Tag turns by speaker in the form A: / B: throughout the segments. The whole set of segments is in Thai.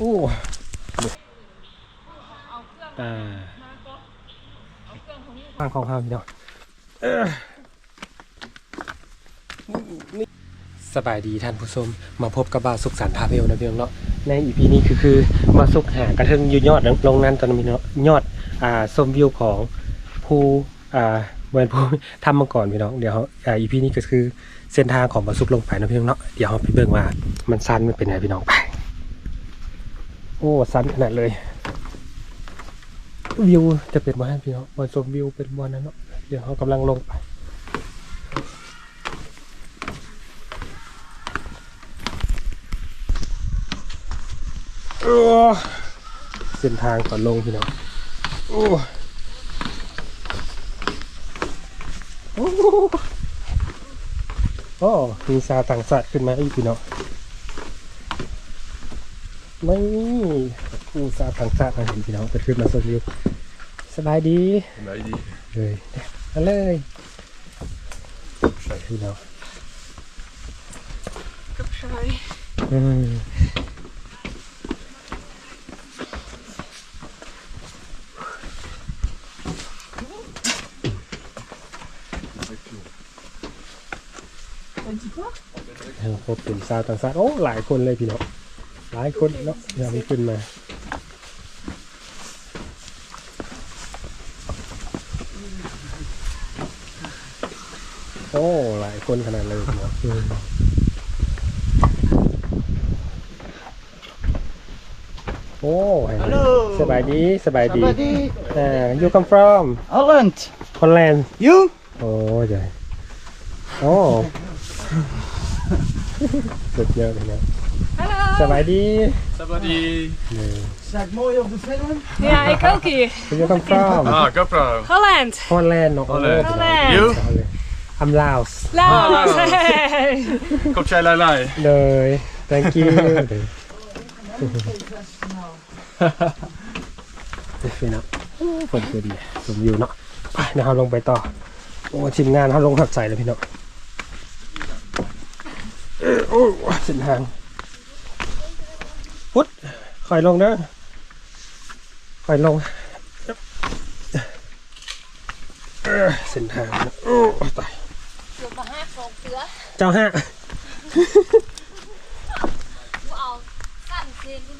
A: โอ้อ่างของข้าวพี่น้องเอ้อนี่สบายดีท่านผู้ชมมาพบกับบ่าวสุขสันต์พาเพลนะพี่น้องเนาะในอีพีนี้คือคือมาสุกหากระเทิงอยู่ยอดลงนั้นตอนนี้เนาะยอดอ่าชมวิวของภูอ่าเมือนภูทำมาก่อนพี่น้องเดี๋ยวอ่าอีพีนี้ก็คือเส้นทางของมาสุกลงไปนะพี่น้องเนาะเดี๋ยวเราไปเบิ่งว่ามันสั้นมันเป็นไงพี่น้องไป โอ้สั้นขนาดเลย วิวจะเป็นวันนั้พี่น้องวันชมวิวเป็นวันนั้นเนาะเดี๋ยวเขากำลังลงไปเส้นทางก่อนลงพี่น้องโอ้โอ้โอ้มีซาวต่างชาติขึ้นมาอีกพี่น้อง ไม่ผู้ซาวต่างชาติมาเห็นพี่น้องไปขึ้นมาชมวิวสบายดี
B: Nej, det
A: เลยมาเลยพี่น้อง
C: กับชาย
A: อืม
C: เป็นจีบ
A: เออพบเป็นซาวต่างชาติโอ้หลายคนเลยพี่น้อง หลายคนเนาะยังไม่ขึ้นมาโอ้หลายคนขนาดเลยพี่น้องอืมโอ้เห็นไหม
D: Hello
A: สบายดีสบายดี
D: Somebody?
A: อ่า you come from
D: Holland.
A: Holland
D: You?
A: โอ้ใช่โอ้ สุดยอดเลยนะ
C: ฮัลโหล
A: สบายดี
B: Somebody.
A: นี่
D: Zeg mooi op de film.
C: Ja, ik ook hier.
A: คุณยูคัมฟรอม
B: Ah, GoPro.
C: Holland.
A: ฮอลแลนด์เนาะ
B: Holland.
C: Holland.
B: You?
A: อัมลาวส์
C: Laos. Hey.
B: Kom jij lai lai.
A: เลย thank you เลยนี่นะโอ้ฝนคือดีสมวิวเนาะไปเดี๋ยวเราลงไปต่อ โอ้ทีมงานเขาลงหักใส่เลยพี่เนาะเอ้ยโอ้เส้นทาง พุทธคอยลงเด้อคอยลงเส้นทางโอ้ตาย
E: เสือมาห้าสองเสือ
A: เจ้าห้า
E: กูเอาสั่นเซนรุ่น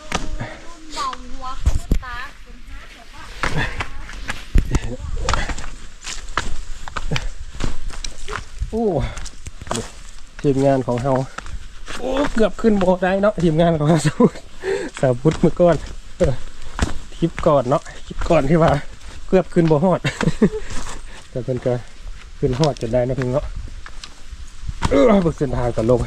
E: รุ่นเมาหัวขึ้นตาเป็นห้าแต่ว่า
A: โอ้ทีมงานของเราโอ้เกือบขึ้นโบได้เนาะทีมงานของเราสาวพุทธ สาวพุทธเมื่อก่อนคลิปก่อนเนาะคลิปก่อนที่ว่าเกือบขึ้นโบฮอดแต่เพิ่นก็ขึ้นฮอดจนได้นะเพิ่งเนาะเออเบิกเส้นทางก่อลง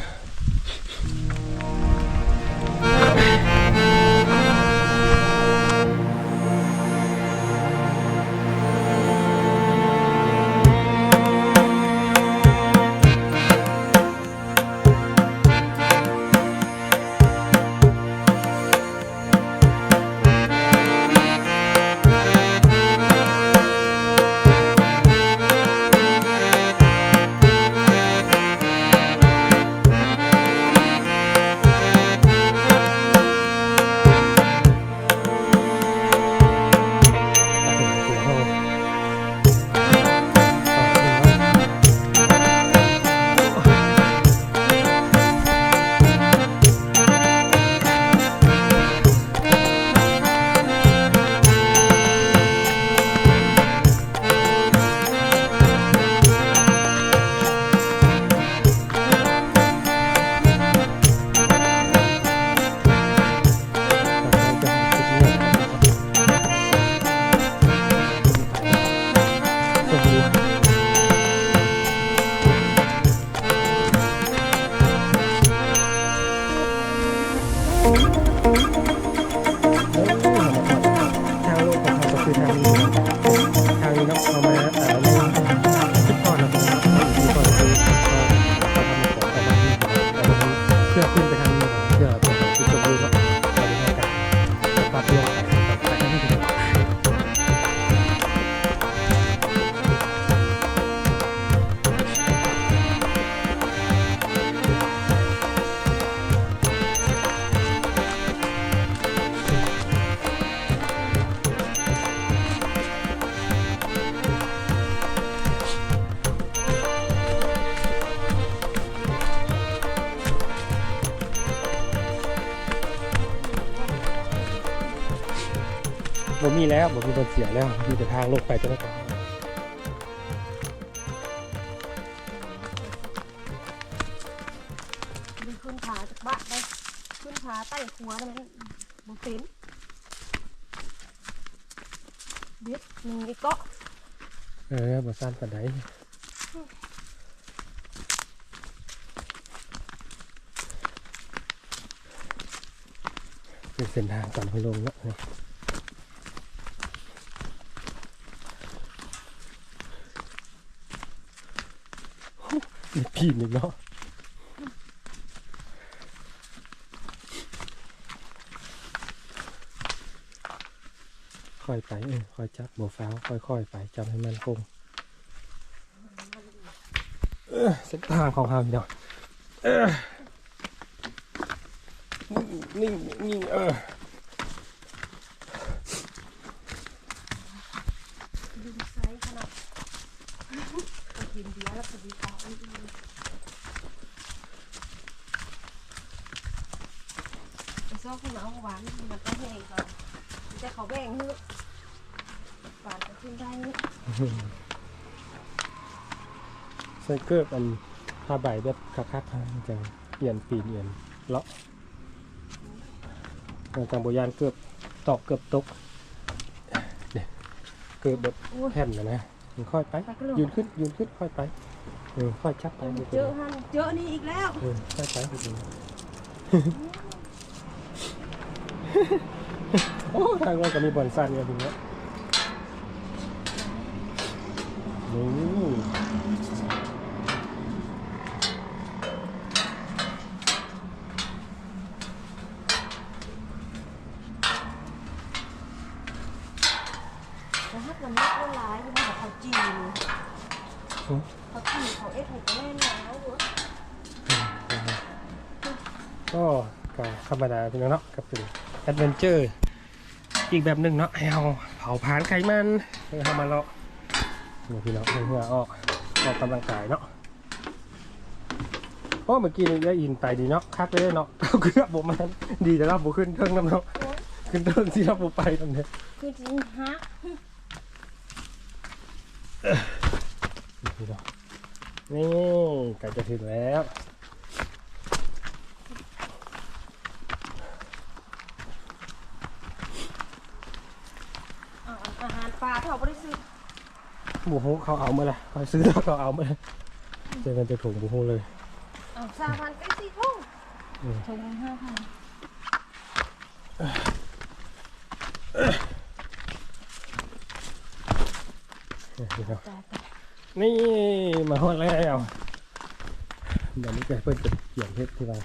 A: มีแล้วบ่มีคนเสียแล้ว มีแต่ทางลงไปจะได้ก่อน
E: มีขึ้นผาจากบ้านได้ขึ้นผาใต้หัวได้ไหมบุเป็นเด็ดหนึ่งไอ้เกาะ
A: เออบ่สั้นปานใดเป็นเส้นทางก่อนไปลงแล้ว มีพี่หนึ่งเนาะค่อยไปเออค่อยจับหัวฟ้าวค่อยๆไปจับให้มันคงเส้นทางของเราพี่น้องเออนิ่งนิ่งเออ
E: ดึงไซส์ขนาดไป กินเบียร์แล้วพอดีต่ออีกไอ้ซอกขึ้นมาเอาหวานมันก็แห้งก่อนมันจะเขาแบ่งให้หวานจะขึ้นได้นี่
A: ใส่เกิบอันผ้าใบแบบคักๆมันจะเปลี่ยนปีนเอียนเลาะมันจังโบยานเกือบตอกเกือบตกเกือบแบบแผ่นนะนะ ค่อยไปยืนขึ้นยืนขึ้นค่อยไปเออค่อยชักไป
E: เจอฮันเจอนี่อีกแล้ว
A: เออค่อยไปจริงโอ้ทางว่าก็มีบอลสั้นกันทีเนี้ยนี่
E: แต่ถ้ามันไม่เข้ร้ายมันแบบเขาจีนเขาจีนเขาเอ็กซ์เขาแน่นแล้ว
A: ก็ก็ธรรมดาพี่น้องเนาะก็เป็นแอดเวนเจอร์อีกแบบหนึ่งเนาะให้เอาเผาผลาญไขมันเพื่อทำมาเลาะนี่พี่น้องเหงื่อออกออกกำลังกายเนาะโอ้เมื่อกี้นี่ได้ยินไปดีเนาะคักเลยเนาะเอาเกือบผมมันดีแต่เราบุขึ้นเครื่องน้ำเนาะขึ้นเครื่องที่เราบุไปตรงนี้
E: คือจริงฮะ
A: นี่พี่น้องนี่ใกล้จะถึงแล้ว
E: อาหารปลาที่เขาไม่ได้ซื้อ
A: บุหูเขาเอามาเลยเขาซื้อแล้วเขาเอามาเลยเจอกันจะถุงบุหูเลย
E: เอาสามพันใกล้สี่ทุ่ง
A: อืม
E: ถุงห้าพัน
A: นี่พี่น้อง
E: จ่ายไป
A: นี่มาฮอดแล้วเดี๋ยวนี้จะเพิ่นจะเกี่ยวเพชรที่เรา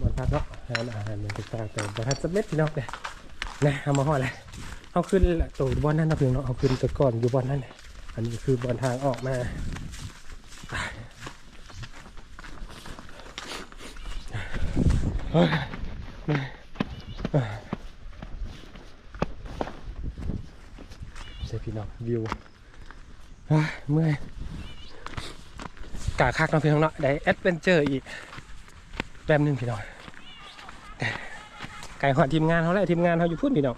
A: บนพักเนาะอาหารอาหารมันจะต่างแต่บนพักสำเร็จพี่น้องเนี่ยนะเอามาฮอดเลยเอาขึ้นตัวบอลนั่นนะพี่น้องเอาขึ้นตัวก่อนอยู่บอลนั่นอันนี้คือบอลทางออกมาเฮ้ยเดี๋ย วิวเฮ้ยเมื่อยกาคักเนาะพี่น้องเนาะได้แอดเวนเจอร์อีกแป๊บนึงพี่น้องไก่หอดทีมงานเขาแหละทีมงานเขาอยู่พุ่นพี่น้อง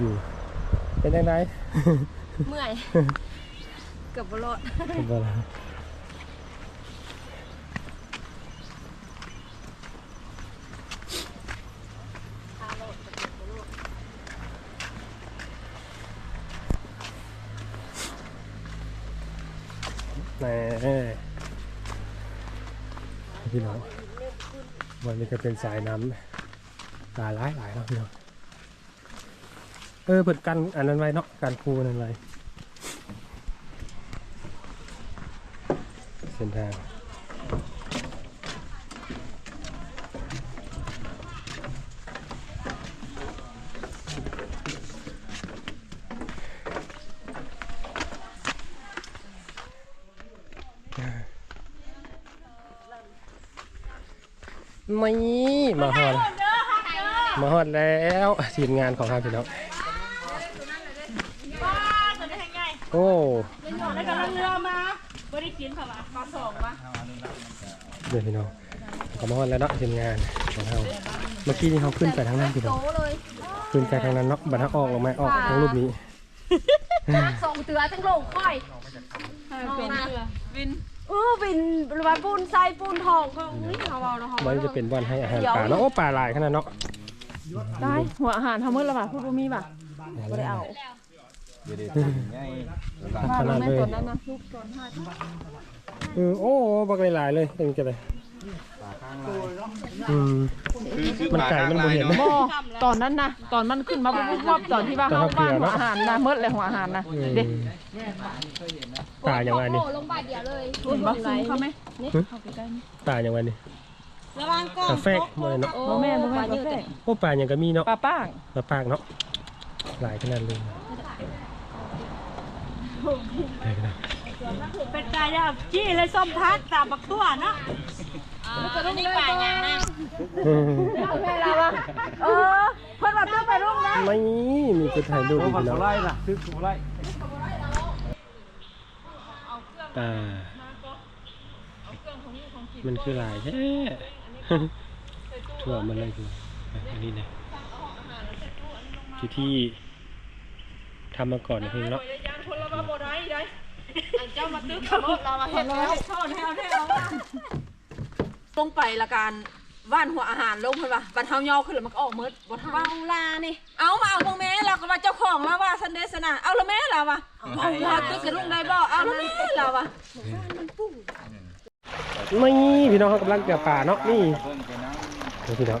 A: อยู่ เป็นยังไง
E: เมื่อย เกือบบรอด
A: เป็นอะไร
E: ทาโรดเกือบบรอด
A: แหน่พี่น้องวันนี้ก็เป็นสายน้ำตาหลายหลายๆเนาะพี่น้อง เออเปิดกันอันนั้นไว้เนาะการคูนั่นไว้เส้นทางไม่มาหอด
C: เด้อฮักเด้อ
A: มาฮอดแล้วทีมงานของเราพี่น้องโอ้
C: แล้วก็เรือมาบ่ได้กินค่ะว่ามาสองวะ
A: เดี๋ยวพี่น้องก็มาฮอดแล้วเนาะทีมงานของเราเมื่อกี้นี่เขาขึ้นไปทางนั้นพี่น้องขึ้นไปทางนั้นเนาะบัดทักออกลงมาออกทางรูปนี้
E: ส่งเตือจังโลงค่อย
C: เป็นเรือวิน
E: เออวินว่าปูนใส่ปูนทองก็อุ้ยเอาเอาเนาะ
A: มันจะเป็นวันให้อาหารปลาเนาะโอ้ปลาหลายขนาดเนาะ
C: ได้หัวอาหารทำมื้อละบ่พูดบ่มีบ่
A: บ่ได้เอา
C: ว่า
A: ขนาด
C: แม่
A: เลย
C: ตอนนั้นนะลูกตอนห้า
A: เออโอ้บักหลายๆเลยเป็นจะเลยอืมมันไก่มันบ่เห็นนะ
C: บ่ตอนนั้นนะตอนมันขึ้นมาปุ๊บๆวับตอนที่ว่าเฮาบ้านหัวอาหารนะเมิดเลยหัวอาหารนะ
A: อืม
C: เด็ก
A: ปลาอย่างไรนี่
E: ลงบาทเดียวเลย
C: คุณบ่ซื้อเขาไหม
A: ปลาอย่างไรนี่
E: ระวังกล้อง
A: ปลาแฟกบ่เลยเนาะ
C: บ่แม่บ่แม่บ่แม่
A: โอ้ปลาอย่างก็มีเนาะ
C: ปลาป้าง
A: ปลาปากเนาะหลายขนาดเลยได้ขนาด
C: เป็นกายาจี้เลยส้มพัดตามบักตัวเนาะ
E: จะต้องนี่ป่าอย่างนั้น
A: อืม
C: แม่เราอะเออเพิ่นว่าเพิ่นไปรุ่งนะ
A: ไม่มีจะถ่ายรูปอีก
B: Wat
A: เนาะ
B: voor lijn, natuurlijk voor lijn.
A: ปลามันคือหลายแท้ทั่วมันเลยคืออันนี้นะที่ที่ ทำมาก่อนนะเพิ่งเนาะ
C: เจ้ามาตึกขับรถเรามาเฮ็ดแล้วโทษให้เอาได้เอา
F: ลงไปละการว่านหัวอาหารลงเพิ่นว่าบันเฮาย่อขึ้นแล้วมันก็ออกหมืดบ่ทัน
E: บางลานี่
F: เอามาเอาบ่แม่เราก็ว่าเจ้าของแล้วว่าซันเดสนะเอาละแม่ล่ะว่ะเอาว่าตึกกระลุงได้บ่เอาละแม่ล่ะว่ะ
A: ไม่พี่น้องเขากำลังเกี่ยวป่าเนาะนี่นี่พี่น้อง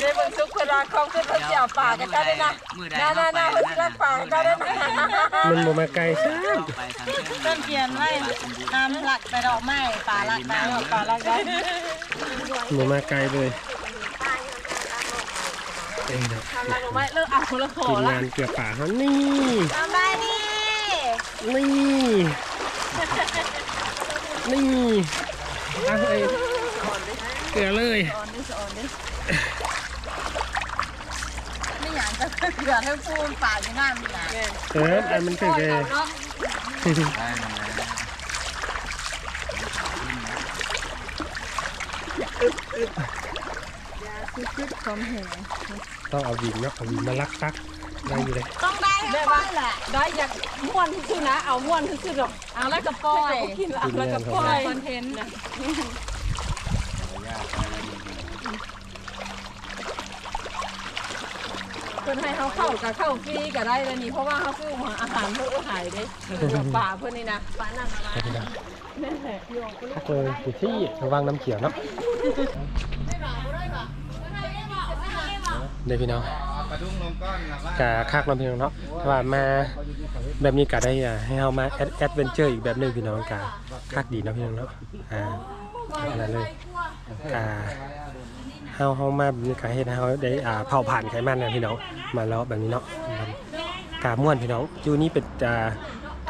A: ด้เบิ่
F: งซุกเพิ่นว่าของขึ้นเพิ่นสิเอาปลากันได้เลยนะน่าๆๆเพิ่นสิรักปลากันได้เลยนะ
A: มันบ่มาไกลซ้ำ
F: เพิ่นเขียนไว้น้ำหลักไปดอกไม้ปลาลักได้ปลาลักได้
A: บ่มาไกลเลยเองเนาะ
F: ทำดอกไม้เลิกเอาคนละขอ
A: ทีม
F: ละ
A: งานเกี่ยวป่าเขานี่
F: สบายดี
A: นี่นี่เอาเอ้ยเกลือเลย
F: ไม่อยากจะ เกิดให้ปูนปลาอยู่น้ำนี่นะ
A: เอออันมันเกลือเลยต้องเอาวิ่งเนาะเอาวิ่งมาลักตักได้อยู่เลย
E: ต้องได้ให้ค่อยแหละ
F: ได้อยากม่วนคือนะ เอาม่วนคือๆดอกเอาแล้วก็ปล่อยกินแล้วก็ปล่อยคอนเทนต์นะ เพิ่นให้เขาเข้ากับเข้าฟรีก็ได้เลยนี่เพราะว่าเขาซื้ออาหารเพื่อขายเด้ป่าเพื่อนนี่นะป่านั่นอะไร
A: ครับพี่น้องถ้าเคยอยู่ที่ระวังน้ำเขียวเนาะเดี๋ยวพี่น้องกะคักน้ำพี่น้องเนาะถ้าว่ามาแบบนี้กะได้อะให้เฮามาแอดแอดเวนเจอร์อีกแบบหนึงพี่น้องกะคักดีเนาะพี่น้องเนาะอ่าขนาดเลยกะ เฮาเฮามาแบบนี้กะเฮ็ดให้เฮาได้อ่าเผาผ่านไขมันนะพี่น้องมาเลาะแบบนี้เนาะกะม่วนพี่น้องอยู่นี่เป็นอ่า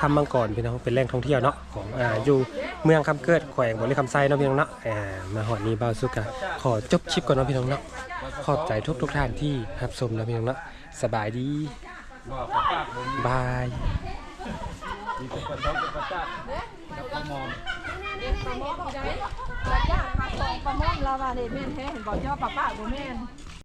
A: ทำมังกรพี่น้องเป็นแหล่งท่องเที่ยวเนาะของอ่าอยู่เมืองคำเกิดแขวงบริคำไซเนาะพี่น้องเนาะอ่ามาหอดนี้บ่าวสุกะขอจบชิปก่อนเนาะพี่น้องเนาะขอบใจทุกทุกท่านที่รับชมนะพี่น้องเนาะสบายดีบาย
F: ปลาหม้อ เราว่าเด็ดแม่นแท้เห็นบอกเจ้าป้าป้าบ่แม่น